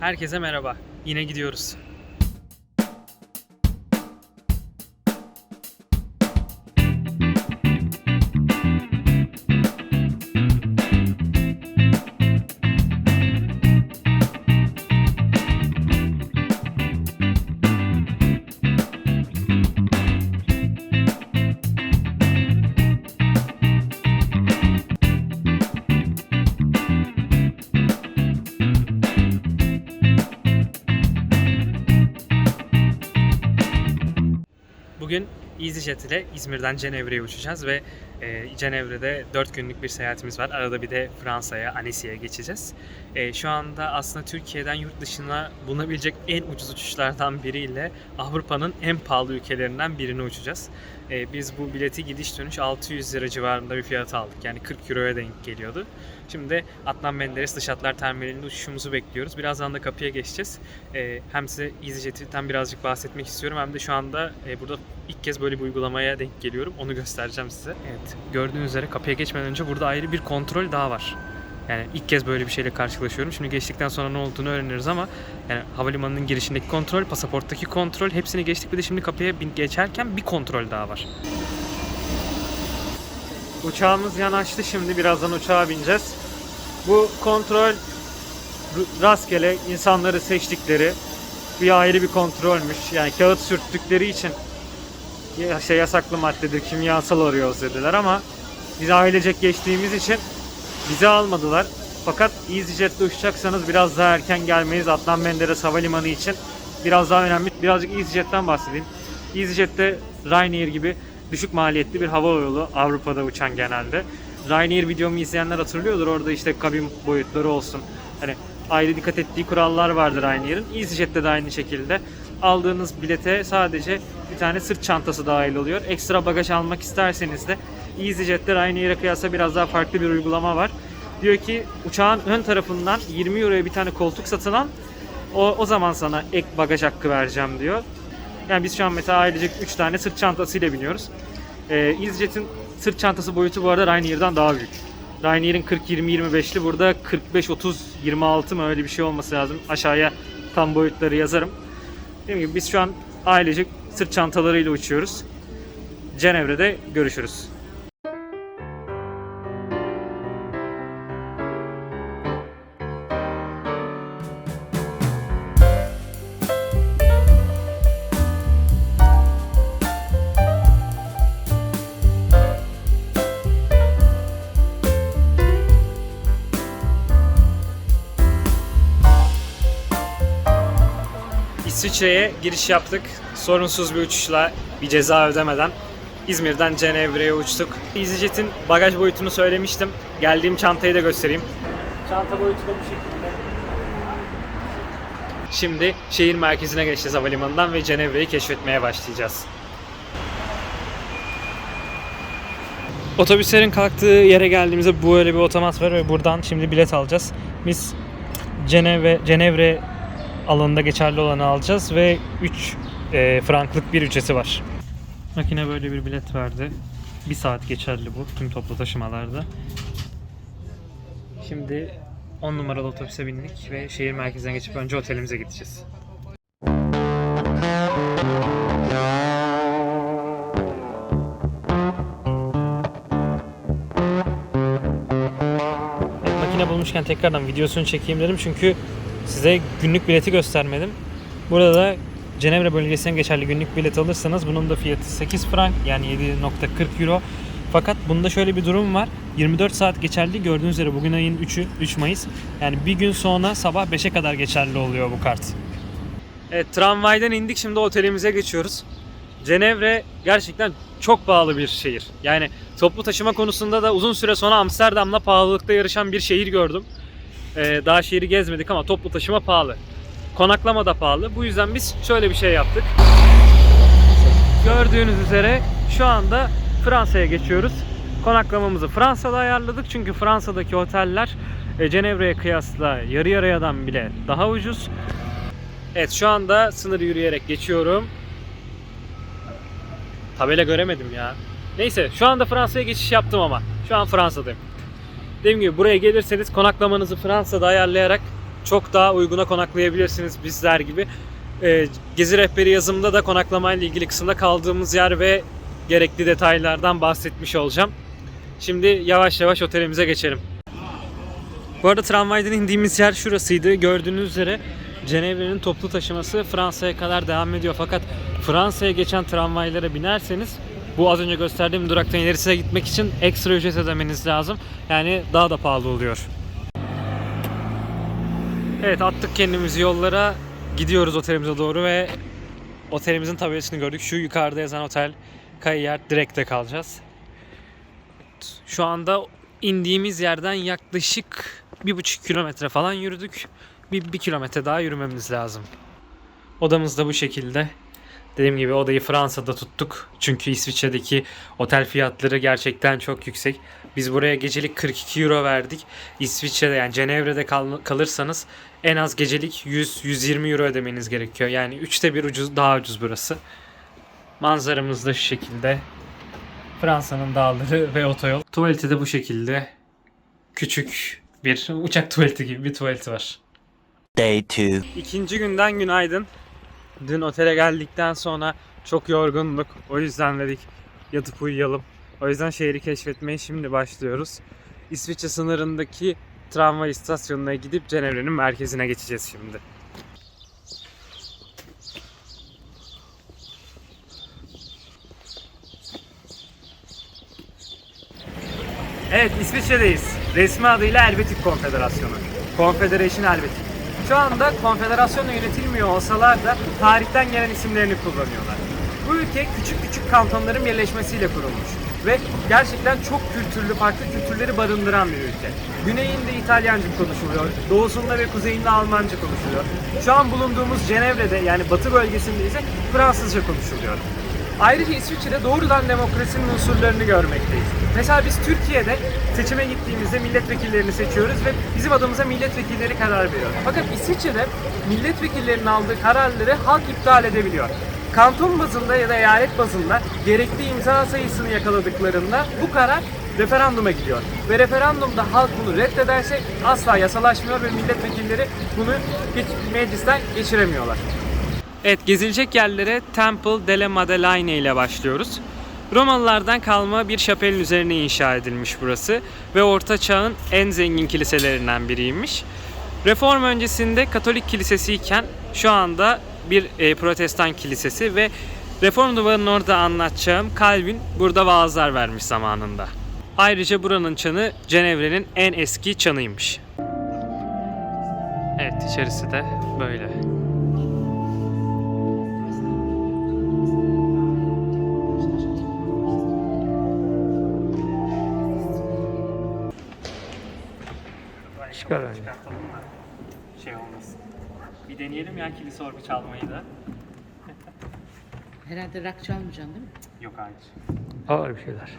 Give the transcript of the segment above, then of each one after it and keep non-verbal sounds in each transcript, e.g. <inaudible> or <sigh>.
Herkese merhaba. Yine gidiyoruz. EasyJet ile İzmir'den Cenevre'ye uçacağız ve e, Cenevre'de 4 günlük bir seyahatimiz var. Arada bir de Fransa'ya, Annecy'ye geçeceğiz. E, şu anda aslında Türkiye'den yurt dışına bulunabilecek en ucuz uçuşlardan biriyle Avrupa'nın en pahalı ülkelerinden birini uçacağız. E, biz bu bileti gidiş dönüş 600 lira civarında bir fiyata aldık. Yani 40 euroya denk geliyordu. Şimdi Adnan Menderes Dış Hatlar Terminali'nde uçuşumuzu bekliyoruz. Birazdan da kapıya geçeceğiz. E, hem size EasyJet'ten birazcık bahsetmek istiyorum hem de şu anda e, burada ilk kez böyle bir uygulamaya denk geliyorum. Onu göstereceğim size. Evet, gördüğünüz üzere kapıya geçmeden önce burada ayrı bir kontrol daha var. Yani ilk kez böyle bir şeyle karşılaşıyorum. Şimdi geçtikten sonra ne olduğunu öğreniriz ama yani havalimanının girişindeki kontrol, pasaporttaki kontrol hepsini geçtik. Bir de şimdi kapıya geçerken bir kontrol daha var. Uçağımız yanaştı şimdi. Birazdan uçağa bineceğiz. Bu kontrol rastgele insanları seçtikleri bir ayrı bir kontrolmüş. Yani kağıt sürttükleri için şey yasaklı maddedir, kimyasal arıyoruz dediler ama biz ailecek geçtiğimiz için bizi almadılar. Fakat EasyJet'le uçacaksanız biraz daha erken gelmeyiz. Adnan Menderes Havalimanı için biraz daha önemli. Birazcık EasyJet'ten bahsedeyim. EasyJet'te Ryanair gibi düşük maliyetli bir hava yolu Avrupa'da uçan genelde. Ryanair videomu izleyenler hatırlıyordur. Orada işte kabin boyutları olsun. Hani ayrı dikkat ettiği kurallar vardır Ryanair'in. EasyJet'te de aynı şekilde. Aldığınız bilete sadece bir tane sırt çantası dahil oluyor. Ekstra bagaj almak isterseniz de EasyJet'te Ryanair'e kıyasla biraz daha farklı bir uygulama var. Diyor ki uçağın ön tarafından 20 euroya bir tane koltuk satın al. O, o zaman sana ek bagaj hakkı vereceğim diyor. Yani biz şu an mesela ailecek 3 tane sırt çantasıyla biniyoruz. Ee, EasyJet'in sırt çantası boyutu bu arada Ryanair'dan daha büyük. Ryanair'in 40-20-25'li burada 45-30-26 mı öyle bir şey olması lazım. Aşağıya tam boyutları yazarım. Dediğim gibi biz şu an ailecek sırt çantalarıyla uçuyoruz. Cenevre'de görüşürüz. İsviçre'ye giriş yaptık. Sorunsuz bir uçuşla, bir ceza ödemeden. İzmir'den Cenevre'ye uçtuk. EasyJet'in bagaj boyutunu söylemiştim. Geldiğim çantayı da göstereyim. Çanta boyutu da bu şekilde. Şimdi şehir merkezine geçeceğiz havalimanından ve Cenevre'yi keşfetmeye başlayacağız. Otobüslerin kalktığı yere geldiğimizde böyle bir otomat var ve buradan şimdi bilet alacağız. Biz Cenevre, Cenevre alanında geçerli olanı alacağız ve 3 e, franklık bir ücreti var. Makine böyle bir bilet verdi. Bir saat geçerli bu tüm toplu taşımalarda. Şimdi 10 numaralı otobüse bindik ve şehir merkezine geçip önce otelimize gideceğiz. Evet, makine bulmuşken tekrardan videosunu çekeyim dedim çünkü size günlük bileti göstermedim. Burada da Cenevre bölgesine geçerli günlük bilet alırsanız bunun da fiyatı 8 frank yani 7.40 euro. Fakat bunda şöyle bir durum var. 24 saat geçerli gördüğünüz üzere bugün ayın 3'ü 3 Mayıs. Yani bir gün sonra sabah 5'e kadar geçerli oluyor bu kart. Evet tramvaydan indik şimdi otelimize geçiyoruz. Cenevre gerçekten çok pahalı bir şehir. Yani toplu taşıma konusunda da uzun süre sonra Amsterdam'la pahalılıkta yarışan bir şehir gördüm. Ee, daha şehri gezmedik ama toplu taşıma pahalı. Konaklama da pahalı. Bu yüzden biz şöyle bir şey yaptık. Gördüğünüz üzere şu anda Fransa'ya geçiyoruz. Konaklamamızı Fransa'da ayarladık çünkü Fransa'daki oteller e, Cenevre'ye kıyasla yarı yarıyadan bile daha ucuz. Evet şu anda sınır yürüyerek geçiyorum. Tabela göremedim ya. Neyse şu anda Fransa'ya geçiş yaptım ama. Şu an Fransa'dayım. Dediğim gibi buraya gelirseniz konaklamanızı Fransa'da ayarlayarak çok daha uyguna konaklayabilirsiniz bizler gibi. Ee, Gezi rehberi yazımında da konaklamayla ilgili kısımda kaldığımız yer ve gerekli detaylardan bahsetmiş olacağım. Şimdi yavaş yavaş otelimize geçelim. Bu arada tramvaydan indiğimiz yer şurasıydı. Gördüğünüz üzere Cenevre'nin toplu taşıması Fransa'ya kadar devam ediyor. Fakat Fransa'ya geçen tramvaylara binerseniz bu az önce gösterdiğim duraktan ilerisine gitmek için ekstra ücret ödemeniz lazım. Yani daha da pahalı oluyor. Evet attık kendimizi yollara. Gidiyoruz otelimize doğru ve otelimizin tabelasını gördük. Şu yukarıda yazan otel Kayyar Direk'te kalacağız. Şu anda indiğimiz yerden yaklaşık bir buçuk kilometre falan yürüdük. Bir, bir kilometre daha yürümemiz lazım. Odamız da bu şekilde. Dediğim gibi odayı Fransa'da tuttuk. Çünkü İsviçre'deki otel fiyatları gerçekten çok yüksek. Biz buraya gecelik 42 euro verdik. İsviçre'de yani Cenevre'de kal- kalırsanız en az gecelik 100-120 euro ödemeniz gerekiyor. Yani üçte bir ucuz daha ucuz burası. Manzaramız da şu şekilde. Fransa'nın dağları <laughs> ve otoyol. Tuvaleti de bu şekilde. Küçük bir uçak tuvaleti gibi bir tuvaleti var. Day 2. İkinci günden günaydın. Dün otele geldikten sonra çok yorgunduk. O yüzden dedik yatıp uyuyalım. O yüzden şehri keşfetmeye şimdi başlıyoruz. İsviçre sınırındaki tramvay istasyonuna gidip Cenevre'nin merkezine geçeceğiz şimdi. Evet İsviçre'deyiz. Resmi adıyla Helvetik Konfederasyonu. Confederation Helvetik. Şu anda konfederasyonla yönetilmiyor olsalar da tarihten gelen isimlerini kullanıyorlar. Bu ülke küçük küçük kantonların birleşmesiyle kurulmuş ve gerçekten çok kültürlü, farklı kültürleri barındıran bir ülke. Güneyinde İtalyanca konuşuluyor, doğusunda ve kuzeyinde Almanca konuşuluyor. Şu an bulunduğumuz Cenevre'de yani batı bölgesinde ise Fransızca konuşuluyor. Ayrıca İsviçre'de doğrudan demokrasinin unsurlarını görmekteyiz. Mesela biz Türkiye'de seçime gittiğimizde milletvekillerini seçiyoruz ve bizim adımıza milletvekilleri karar veriyor. Fakat İsviçre'de milletvekillerinin aldığı kararları halk iptal edebiliyor. Kanton bazında ya da eyalet bazında gerekli imza sayısını yakaladıklarında bu karar referanduma gidiyor. Ve referandumda halk bunu reddederse asla yasalaşmıyor ve milletvekilleri bunu meclisten geçiremiyorlar. Evet gezilecek yerlere Temple delle Madeleine ile başlıyoruz. Romalılardan kalma bir şapelin üzerine inşa edilmiş burası ve Orta Çağ'ın en zengin kiliselerinden biriymiş. Reform öncesinde Katolik kilisesi iken şu anda bir e, Protestan kilisesi ve Reform duvarının orada anlatacağım Calvin burada vaazlar vermiş zamanında. Ayrıca buranın çanı Cenevre'nin en eski çanıymış. Evet içerisi de böyle. Çıkar önce. Çıkartalım da şey olmasın. Bir deneyelim ya kilise orgu çalmayı da. Herhalde rock çalmayacaksın değil mi? Yok hayır. Ağır bir şeyler.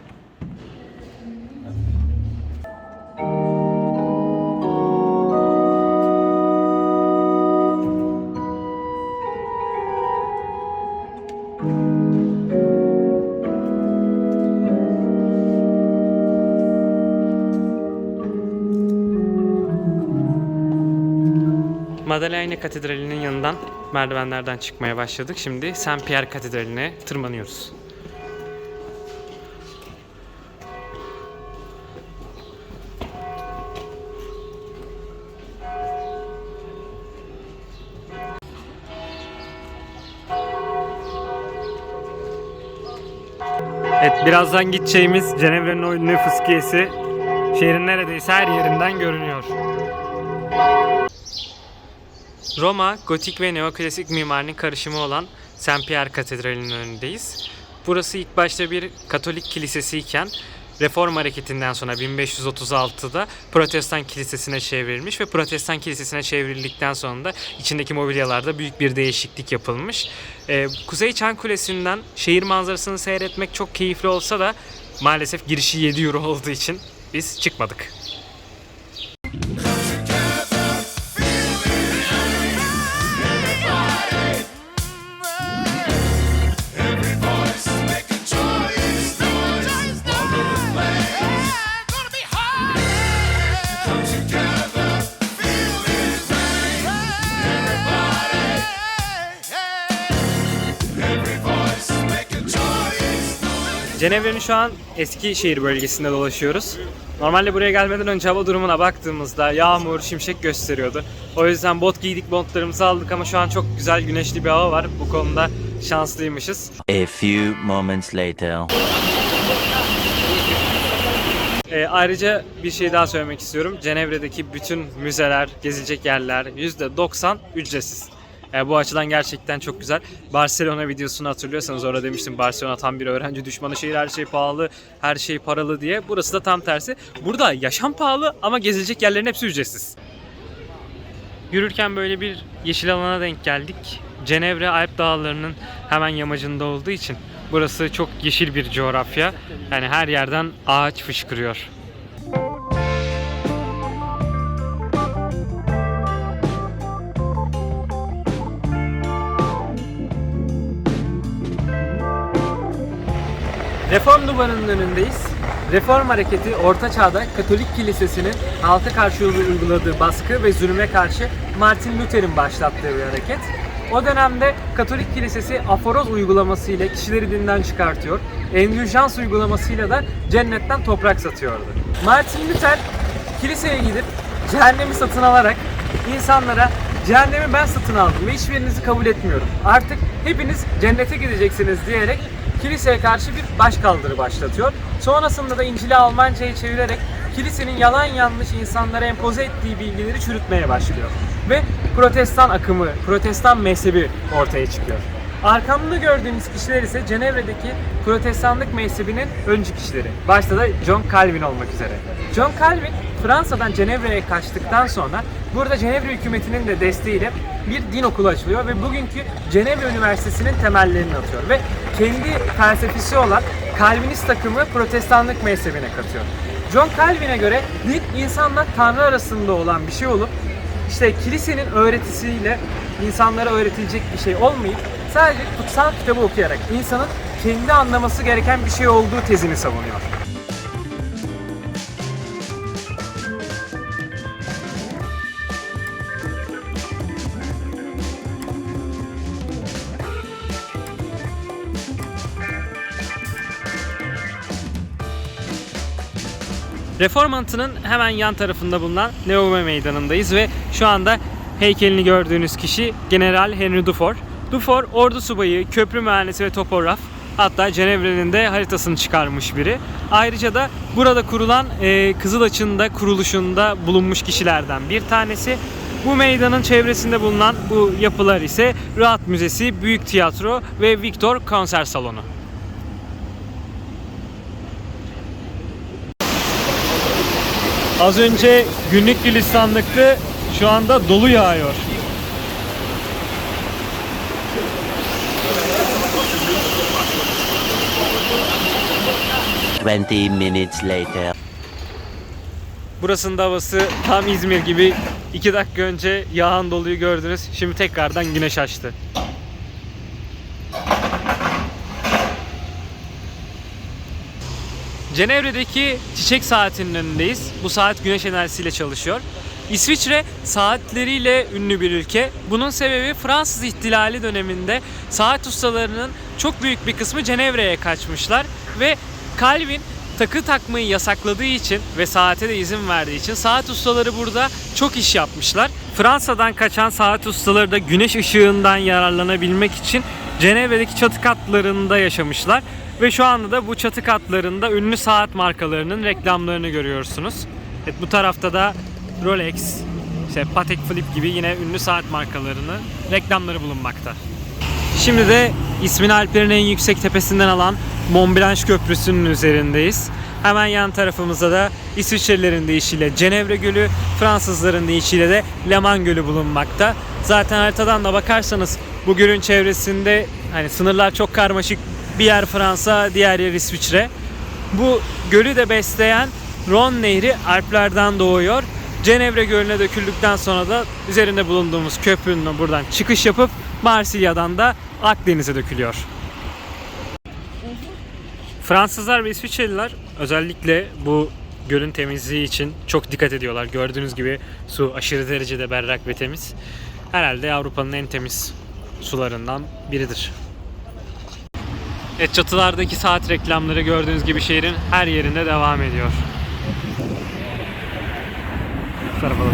Madeleine Katedrali'nin yanından merdivenlerden çıkmaya başladık. Şimdi Saint Pierre Katedrali'ne tırmanıyoruz. Evet birazdan gideceğimiz Cenevre'nin o ünlü fıskiyesi şehrin neredeyse her yerinden görünüyor. Roma, gotik ve neoklasik mimarinin karışımı olan Saint Pierre Katedrali'nin önündeyiz. Burası ilk başta bir Katolik kilisesi iken Reform hareketinden sonra 1536'da Protestan kilisesine çevrilmiş ve Protestan kilisesine çevrildikten sonra da içindeki mobilyalarda büyük bir değişiklik yapılmış. Ee, Kuzey Çan Kulesi'nden şehir manzarasını seyretmek çok keyifli olsa da maalesef girişi 7 euro olduğu için biz çıkmadık. Cenevre'nin şu an Eskişehir bölgesinde dolaşıyoruz. Normalde buraya gelmeden önce hava durumuna baktığımızda yağmur, şimşek gösteriyordu. O yüzden bot giydik, montlarımızı aldık ama şu an çok güzel güneşli bir hava var. Bu konuda şanslıymışız. A few moments later. Ee, ayrıca bir şey daha söylemek istiyorum. Cenevre'deki bütün müzeler, gezilecek yerler %90 ücretsiz. Ee, bu açıdan gerçekten çok güzel. Barcelona videosunu hatırlıyorsanız orada demiştim Barcelona tam bir öğrenci düşmanı şehir her şey pahalı, her şey paralı diye. Burası da tam tersi. Burada yaşam pahalı ama gezilecek yerlerin hepsi ücretsiz. Yürürken böyle bir yeşil alana denk geldik. Cenevre Alp Dağları'nın hemen yamacında olduğu için burası çok yeşil bir coğrafya. Yani her yerden ağaç fışkırıyor. Reform duvarının önündeyiz. Reform hareketi Orta Çağ'da Katolik Kilisesi'nin halka karşı uyguladığı baskı ve zulüme karşı Martin Luther'in başlattığı bir hareket. O dönemde Katolik Kilisesi aforoz uygulamasıyla kişileri dinden çıkartıyor. Endüljans uygulamasıyla da cennetten toprak satıyordu. Martin Luther kiliseye gidip cehennemi satın alarak insanlara cehennemi ben satın aldım ve hiçbirinizi kabul etmiyorum. Artık hepiniz cennete gideceksiniz diyerek kiliseye karşı bir başkaldırı başlatıyor. Sonrasında da İncil'i Almanca'ya çevirerek kilisenin yalan yanlış insanlara empoze ettiği bilgileri çürütmeye başlıyor. Ve protestan akımı, protestan mezhebi ortaya çıkıyor. Arkamda gördüğünüz kişiler ise Cenevre'deki protestanlık mezhebinin öncü kişileri. Başta da John Calvin olmak üzere. John Calvin Fransa'dan Cenevre'ye kaçtıktan sonra burada Cenevre hükümetinin de desteğiyle bir din okulu açılıyor ve bugünkü Cenevre Üniversitesi'nin temellerini atıyor ve kendi felsefesi olan Calvinist takımı protestanlık mezhebine katıyor. John Calvin'e göre din insanla Tanrı arasında olan bir şey olup işte kilisenin öğretisiyle insanlara öğretilecek bir şey olmayıp sadece kutsal kitabı okuyarak insanın kendi anlaması gereken bir şey olduğu tezini savunuyor. Reform Anıtı'nın hemen yan tarafında bulunan Neome Meydanı'ndayız ve şu anda heykelini gördüğünüz kişi General Henry Dufour. Dufour ordu subayı, köprü mühendisi ve topograf. Hatta Cenevre'nin de haritasını çıkarmış biri. Ayrıca da burada kurulan e, Kızılaç'ın da kuruluşunda bulunmuş kişilerden bir tanesi. Bu meydanın çevresinde bulunan bu yapılar ise Rahat Müzesi, Büyük Tiyatro ve Victor Konser Salonu. Az önce günlük gülistanlıktı. Şu anda dolu yağıyor. Twenty minutes later. Burasının da havası tam İzmir gibi. 2 dakika önce yağan doluyu gördünüz. Şimdi tekrardan güneş açtı. Cenevre'deki çiçek saatinin önündeyiz. Bu saat güneş enerjisiyle çalışıyor. İsviçre saatleriyle ünlü bir ülke. Bunun sebebi Fransız ihtilali döneminde saat ustalarının çok büyük bir kısmı Cenevre'ye kaçmışlar ve Calvin takı takmayı yasakladığı için ve saate de izin verdiği için saat ustaları burada çok iş yapmışlar. Fransa'dan kaçan saat ustaları da güneş ışığından yararlanabilmek için Cenevre'deki çatı katlarında yaşamışlar. Ve şu anda da bu çatı katlarında ünlü saat markalarının reklamlarını görüyorsunuz. Evet, bu tarafta da Rolex, işte Patek Philippe gibi yine ünlü saat markalarının reklamları bulunmakta. Şimdi de ismini Alplerin en yüksek tepesinden alan Mont Blanc Köprüsü'nün üzerindeyiz. Hemen yan tarafımızda da İsviçrelilerin deyişiyle Cenevre Gölü, Fransızların deyişiyle de Leman Gölü bulunmakta. Zaten haritadan da bakarsanız bu gölün çevresinde hani sınırlar çok karmaşık. Bir yer Fransa, diğer yer İsviçre. Bu gölü de besleyen Ron Nehri Alplerden doğuyor. Cenevre Gölü'ne döküldükten sonra da üzerinde bulunduğumuz köprünün buradan çıkış yapıp Marsilya'dan da Akdeniz'e dökülüyor. Fransızlar ve İsviçreliler özellikle bu gölün temizliği için çok dikkat ediyorlar. Gördüğünüz gibi su aşırı derecede berrak ve temiz. Herhalde Avrupa'nın en temiz sularından biridir. Evet çatılardaki saat reklamları gördüğünüz gibi şehrin her yerinde devam ediyor. Bu tarafa da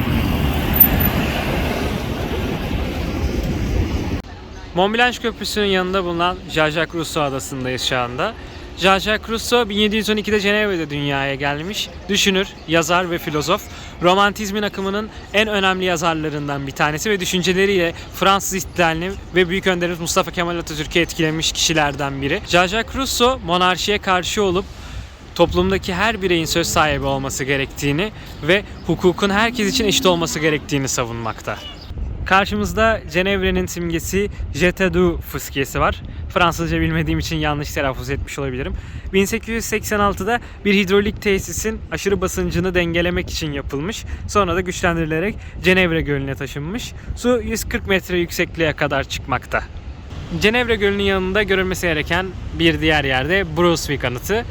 Mont Blanc Köprüsü'nün yanında bulunan Jean-Jacques Rousseau adasındayız şu anda. Jean-Jacques Rousseau 1712'de Cenevre'de dünyaya gelmiş. Düşünür, yazar ve filozof. Romantizmin akımının en önemli yazarlarından bir tanesi ve düşünceleriyle Fransız ihtilalini ve büyük önderimiz Mustafa Kemal Atatürk'ü etkilemiş kişilerden biri. Jean-Jacques Rousseau monarşiye karşı olup toplumdaki her bireyin söz sahibi olması gerektiğini ve hukukun herkes için eşit olması gerektiğini savunmakta. Karşımızda Cenevre'nin simgesi Jete du fıskiyesi var. Fransızca bilmediğim için yanlış telaffuz etmiş olabilirim. 1886'da bir hidrolik tesisin aşırı basıncını dengelemek için yapılmış. Sonra da güçlendirilerek Cenevre Gölü'ne taşınmış. Su 140 metre yüksekliğe kadar çıkmakta. Cenevre Gölü'nün yanında görülmesi gereken bir diğer yerde Brunswick anıtı.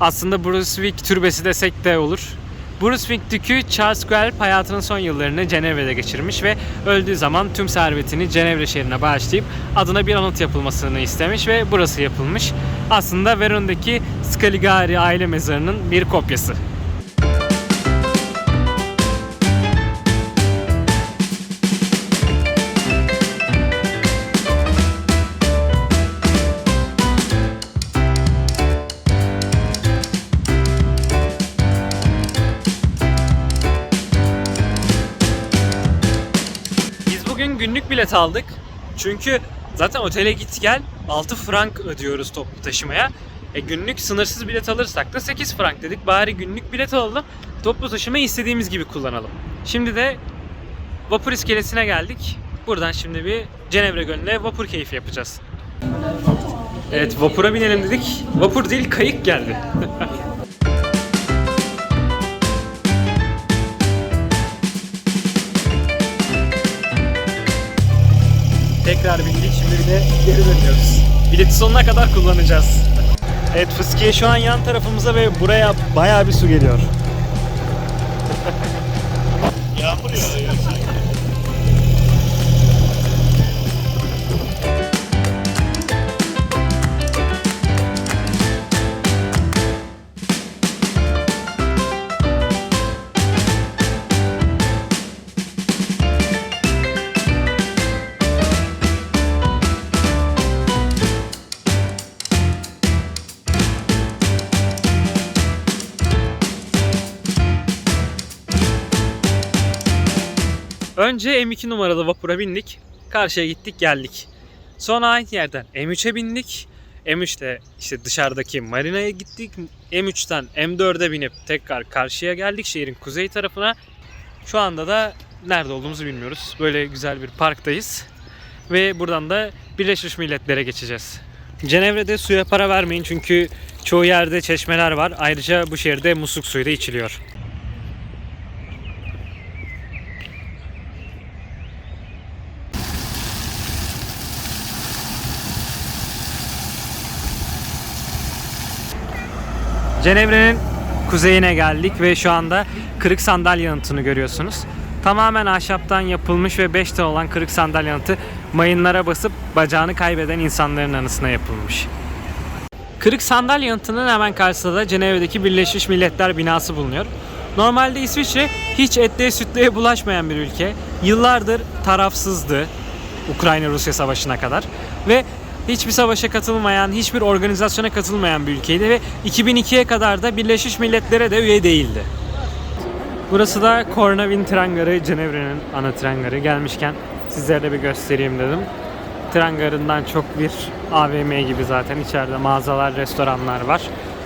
Aslında Brunswick türbesi desek de olur. Brunswick Dükü Charles Guelph hayatının son yıllarını Cenevre'de geçirmiş ve öldüğü zaman tüm servetini Cenevre şehrine bağışlayıp adına bir anıt yapılmasını istemiş ve burası yapılmış. Aslında Veron'daki Scaligari aile mezarının bir kopyası. Bilet aldık. Çünkü zaten otele git gel 6 frank ödüyoruz toplu taşımaya. E günlük sınırsız bilet alırsak da 8 frank dedik. Bari günlük bilet alalım. Toplu taşımayı istediğimiz gibi kullanalım. Şimdi de vapur iskelesine geldik. Buradan şimdi bir Cenevre Gölü'ne vapur keyfi yapacağız. Evet vapura binelim dedik. Vapur değil kayık geldi. <laughs> Tekrar bindik. Şimdi bir de geri dönüyoruz. Bileti sonuna kadar kullanacağız. Evet fıskiye şu an yan tarafımıza ve buraya bayağı bir su geliyor. <laughs> Yağmur yağıyor. Önce M2 numaralı vapura bindik. Karşıya gittik geldik. Sonra aynı yerden M3'e bindik. M3'te işte dışarıdaki marinaya gittik. M3'ten M4'e binip tekrar karşıya geldik şehrin kuzey tarafına. Şu anda da nerede olduğumuzu bilmiyoruz. Böyle güzel bir parktayız. Ve buradan da Birleşmiş Milletler'e geçeceğiz. Cenevre'de suya para vermeyin çünkü çoğu yerde çeşmeler var. Ayrıca bu şehirde musluk suyu da içiliyor. Cenevre'nin kuzeyine geldik ve şu anda kırık sandalye yanıtını görüyorsunuz. Tamamen ahşaptan yapılmış ve 5 ton olan kırık sandalye yanıtı mayınlara basıp bacağını kaybeden insanların anısına yapılmış. Kırık sandalye yanıtının hemen karşısında da Cenevre'deki Birleşmiş Milletler binası bulunuyor. Normalde İsviçre hiç etliye sütlüye bulaşmayan bir ülke. Yıllardır tarafsızdı Ukrayna-Rusya savaşına kadar ve hiçbir savaşa katılmayan, hiçbir organizasyona katılmayan bir ülkeydi ve 2002'ye kadar da Birleşmiş Milletler'e de üye değildi. Burası da Cornavin tren garı, Cenevre'nin ana tren garı. Gelmişken sizlere de bir göstereyim dedim. Tren garından çok bir AVM gibi zaten içeride mağazalar, restoranlar var.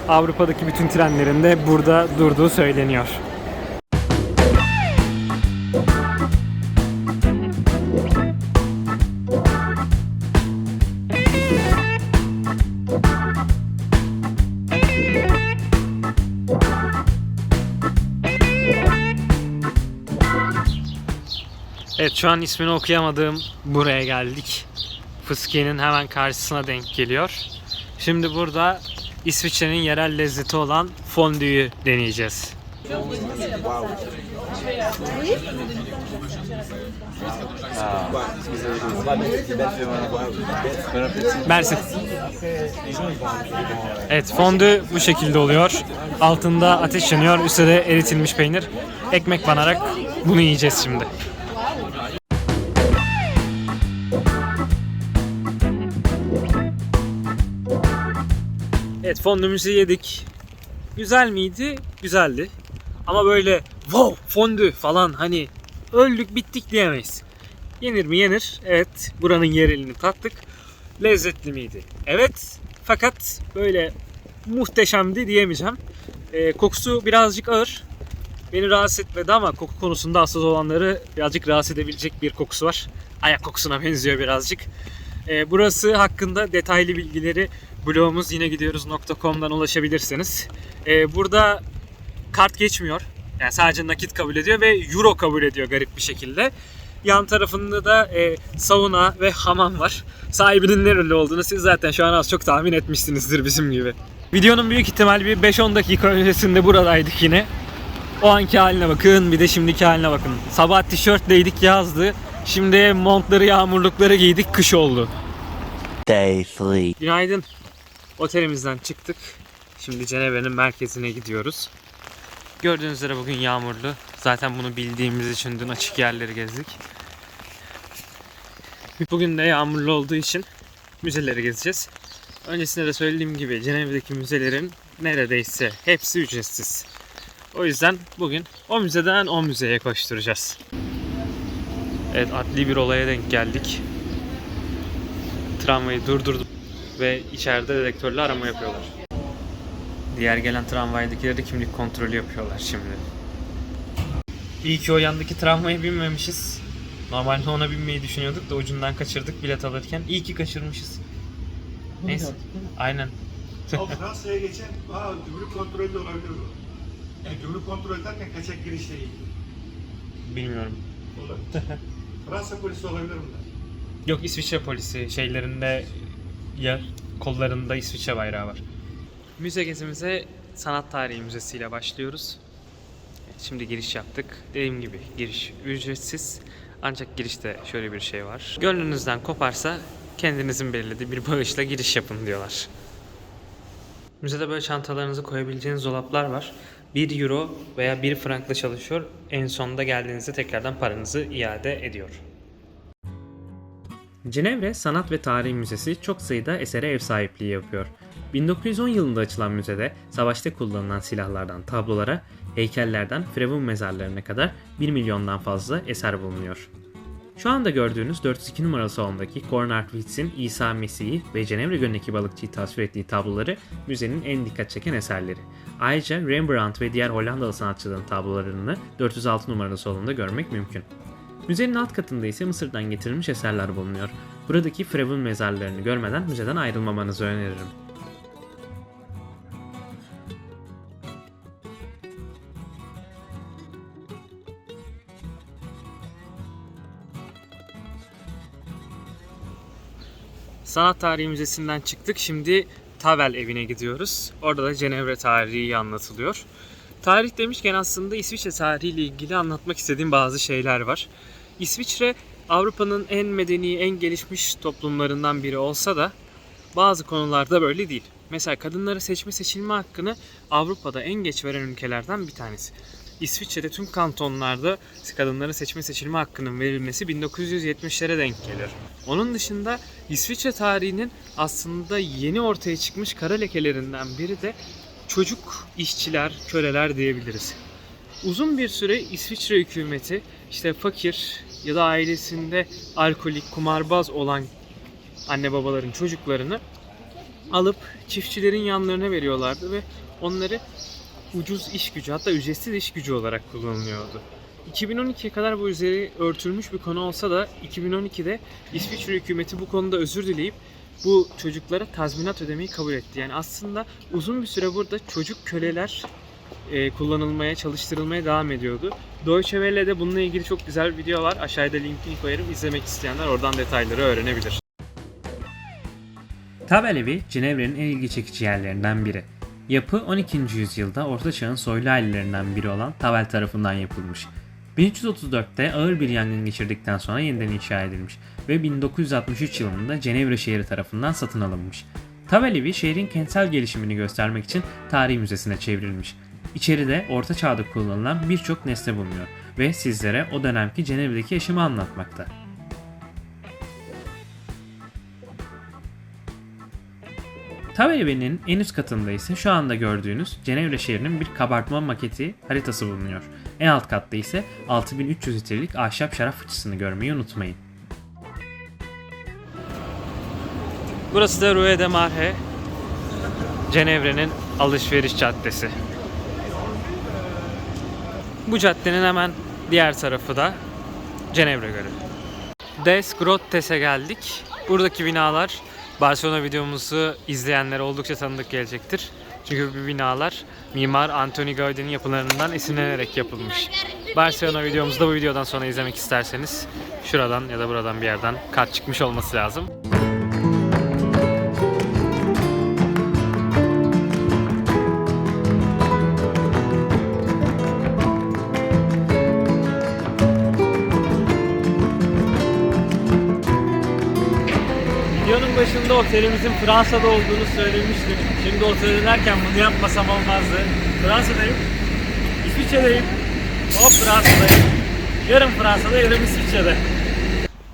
Avrupa'daki bütün trenlerin de burada durduğu söyleniyor. Evet şu an ismini okuyamadığım buraya geldik. Fıskiye'nin hemen karşısına denk geliyor. Şimdi burada İsviçre'nin yerel lezzeti olan fondüyü deneyeceğiz. Mersin. Evet fondü bu şekilde oluyor. Altında ateş yanıyor. Üstte de eritilmiş peynir. Ekmek banarak bunu yiyeceğiz şimdi. Evet fondümüzü yedik. Güzel miydi? Güzeldi. Ama böyle wow fondü falan hani öldük bittik diyemeyiz. Yenir mi yenir. Evet buranın yerelini tattık. Lezzetli miydi? Evet. Fakat böyle muhteşemdi diyemeyeceğim. Ee, kokusu birazcık ağır. Beni rahatsız etmedi ama koku konusunda hassas olanları birazcık rahatsız edebilecek bir kokusu var. Ayak kokusuna benziyor birazcık. Ee, burası hakkında detaylı bilgileri blogumuz yine gidiyoruz.com'dan ulaşabilirsiniz. Ee, burada kart geçmiyor. Yani sadece nakit kabul ediyor ve euro kabul ediyor garip bir şekilde. Yan tarafında da e, sauna ve hamam var. Sahibinin nereli olduğunu siz zaten şu an az çok tahmin etmişsinizdir bizim gibi. Videonun büyük ihtimal bir 5-10 dakika öncesinde buradaydık yine. O anki haline bakın bir de şimdiki haline bakın. Sabah tişörtleydik yazdı. Şimdi montları yağmurlukları giydik kış oldu. Day 3. Günaydın. Otelimizden çıktık. Şimdi Cenevre'nin merkezine gidiyoruz. Gördüğünüz üzere bugün yağmurlu. Zaten bunu bildiğimiz için dün açık yerleri gezdik. Bugün de yağmurlu olduğu için müzeleri gezeceğiz. Öncesinde de söylediğim gibi Cenevre'deki müzelerin neredeyse hepsi ücretsiz. O yüzden bugün o müzeden o müzeye koşturacağız. Evet adli bir olaya denk geldik. Tramvayı durdurdum ve içeride dedektörle arama yapıyorlar. Diğer gelen tramvaydakileri kimlik kontrolü yapıyorlar şimdi. İyi ki o yandaki tramvaya binmemişiz. Normalde ona binmeyi düşünüyorduk da ucundan kaçırdık bilet alırken. İyi ki kaçırmışız. Neyse. Aynen. O Fransa'ya geçen, aa gümrük kontrolü de olabilir bu. Yani gümrük kontrol ederken kaçak girişle ilgili. Bilmiyorum. Olabilir. <laughs> Fransa polisi olabilir bunlar. Yok İsviçre polisi şeylerinde ya kollarında İsviçre bayrağı var. Müze gezimize Sanat Tarihi Müzesi ile başlıyoruz. Şimdi giriş yaptık. Dediğim gibi giriş ücretsiz. Ancak girişte şöyle bir şey var. Gönlünüzden koparsa kendinizin belirlediği bir bağışla giriş yapın diyorlar. Müzede böyle çantalarınızı koyabileceğiniz dolaplar var. 1 euro veya 1 frankla çalışıyor. En sonunda geldiğinizde tekrardan paranızı iade ediyor. Cenevre Sanat ve Tarih Müzesi çok sayıda esere ev sahipliği yapıyor. 1910 yılında açılan müzede savaşta kullanılan silahlardan tablolara, heykellerden firavun mezarlarına kadar 1 milyondan fazla eser bulunuyor. Şu anda gördüğünüz 402 numaralı salondaki Cornard Witz'in İsa Mesih'i ve Cenevre Gölü'ndeki balıkçıyı tasvir ettiği tabloları müzenin en dikkat çeken eserleri. Ayrıca Rembrandt ve diğer Hollandalı sanatçıların tablolarını 406 numaralı salonda görmek mümkün. Müzenin alt katında ise Mısır'dan getirilmiş eserler bulunuyor. Buradaki firavun mezarlarını görmeden müzeden ayrılmamanızı öneririm. Sanat Tarihi Müzesi'nden çıktık. Şimdi Tavel evine gidiyoruz. Orada da Cenevre tarihi anlatılıyor. Tarih demişken aslında İsviçre tarihiyle ilgili anlatmak istediğim bazı şeyler var. İsviçre Avrupa'nın en medeni, en gelişmiş toplumlarından biri olsa da bazı konularda böyle değil. Mesela kadınlara seçme seçilme hakkını Avrupa'da en geç veren ülkelerden bir tanesi. İsviçre'de tüm kantonlarda kadınlara seçme seçilme hakkının verilmesi 1970'lere denk geliyor. Onun dışında İsviçre tarihinin aslında yeni ortaya çıkmış kara lekelerinden biri de çocuk işçiler, köleler diyebiliriz. Uzun bir süre İsviçre hükümeti işte fakir ya da ailesinde alkolik, kumarbaz olan anne babaların çocuklarını alıp çiftçilerin yanlarına veriyorlardı ve onları ucuz iş gücü hatta ücretsiz iş gücü olarak kullanılıyordu. 2012'ye kadar bu üzeri örtülmüş bir konu olsa da 2012'de İsviçre hükümeti bu konuda özür dileyip bu çocuklara tazminat ödemeyi kabul etti. Yani aslında uzun bir süre burada çocuk köleler e, kullanılmaya, çalıştırılmaya devam ediyordu. Deutsche Welle'de bununla ilgili çok güzel bir video var. Aşağıda linkini koyarım. İzlemek isteyenler oradan detayları öğrenebilir. Tavel evi Cenevre'nin en ilgi çekici yerlerinden biri. Yapı 12. yüzyılda Orta Çağ'ın soylu ailelerinden biri olan Tavel tarafından yapılmış. 1334'te ağır bir yangın geçirdikten sonra yeniden inşa edilmiş ve 1963 yılında Cenevre şehri tarafından satın alınmış. Tavel evi şehrin kentsel gelişimini göstermek için tarihi müzesine çevrilmiş. İçeride Orta Çağ'da kullanılan birçok nesne bulunuyor ve sizlere o dönemki Cenevre'deki yaşamı anlatmakta. Tavel evinin en üst katında ise şu anda gördüğünüz Cenevre şehrinin bir kabartma maketi haritası bulunuyor. En alt katta ise 6300 litrelik ahşap şarap fıçısını görmeyi unutmayın. Burası da Rue de Marhe. Cenevre'nin alışveriş caddesi. Bu caddenin hemen diğer tarafı da Cenevre Gölü. Des Grottes'e geldik. Buradaki binalar Barcelona videomuzu izleyenlere oldukça tanıdık gelecektir. Çünkü bu binalar mimar Antoni Gaudi'nin yapılarından esinlenerek yapılmış. Barcelona videomuzu da bu videodan sonra izlemek isterseniz şuradan ya da buradan bir yerden kart çıkmış olması lazım. Başında otelimizin Fransa'da olduğunu söylemiştim. Şimdi otele dönerken bunu yapmasam olmazdı. Fransa'dayım. İsviçre'deyim. Hop Fransa'dayım. Yarın Fransa'da yarın İsviçre'de.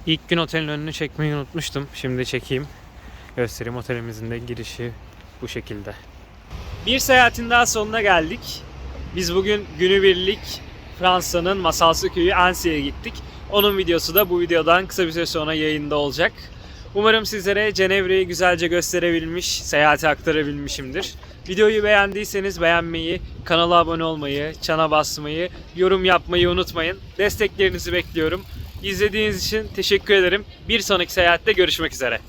İlk gün otelin önünü çekmeyi unutmuştum. Şimdi çekeyim. Göstereyim otelimizin de girişi bu şekilde. Bir seyahatin daha sonuna geldik. Biz bugün günübirlik Fransa'nın masalsı köyü Annecy'ye gittik. Onun videosu da bu videodan kısa bir süre sonra yayında olacak. Umarım sizlere Cenevre'yi güzelce gösterebilmiş, seyahati aktarabilmişimdir. Videoyu beğendiyseniz beğenmeyi, kanala abone olmayı, çana basmayı, yorum yapmayı unutmayın. Desteklerinizi bekliyorum. İzlediğiniz için teşekkür ederim. Bir sonraki seyahatte görüşmek üzere.